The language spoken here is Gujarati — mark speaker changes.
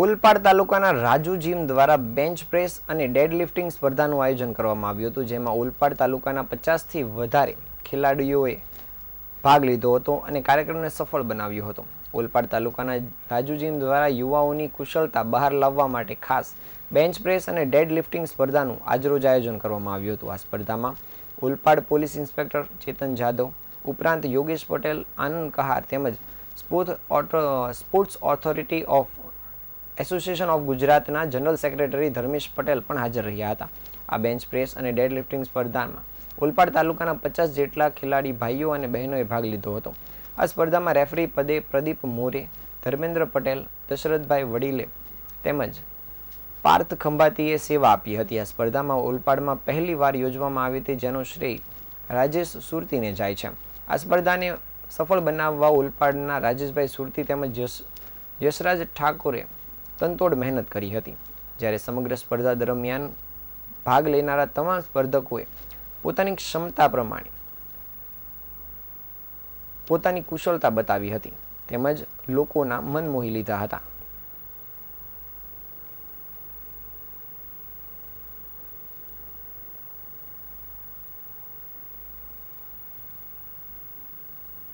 Speaker 1: ઓલપાડ તાલુકાના રાજુ જીમ દ્વારા બેન્ચ પ્રેસ અને ડેડ લિફ્ટિંગ સ્પર્ધાનું આયોજન કરવામાં આવ્યું હતું, જેમાં ઓલપાડ તાલુકાના પચાસથી વધારે ખેલાડીઓએ ભાગ લીધો હતો અને કાર્યક્રમને સફળ બનાવ્યો હતો. ઓલપાડ તાલુકાના રાજુ જીમ દ્વારા યુવાઓની કુશળતા બહાર લાવવા માટે ખાસ બેન્ચ પ્રેસ અને ડેડ લિફ્ટિંગ સ્પર્ધાનું આજરોજ આયોજન કરવામાં આવ્યું હતું. આ સ્પર્ધામાં ઓલપાડ પોલીસ ઇન્સ્પેક્ટર ચેતન જાદવ ઉપરાંત યોગેશ પટેલ, આનંદ કહાર તેમજ sport sports authority of association of ગુજરાતના જનરલ સેક્રેટરી ધર્મેશ પટેલ પણ હાજર રહ્યા હતા. આ બેન્ચ પ્રેસ અને ડેડ લિફ્ટિંગ સ્પર્ધામાં ઓલપાડ તાલુકાના પચાસ જેટલા ખેલાડી ભાઈઓ અને બહેનોએ ભાગ લીધો હતો. આ સ્પર્ધામાં રેફરી પદે પ્રદીપ મોરે, ધર્મેન્દ્ર પટેલ, દશરથભાઈ વડીલે તેમજ પાર્થ ખંભાતીએ સેવા આપી હતી. આ સ્પર્ધામાં ઓલપાડમાં પહેલી વાર યોજવામાં આવી હતી, જેનો શ્રેય રાજેશ સુરતીને જાય છે. આ સ્પર્ધાને સફળ બનાવવા ઓલપાડના રાજેશભાઈ સુરતી તેમજ યશ, યશરાજ ઠાકોરે તનતોડ મહેનત કરી હતી. જ્યારે સમગ્ર સ્પર્ધા દરમિયાન ભાગ લેનારા તમામ સ્પર્ધકોએ પોતાની ક્ષમતા પ્રમાણે પોતાની કુશળતા બતાવી હતી. તેમજ લોકોના મન મોહી લીધા હતા.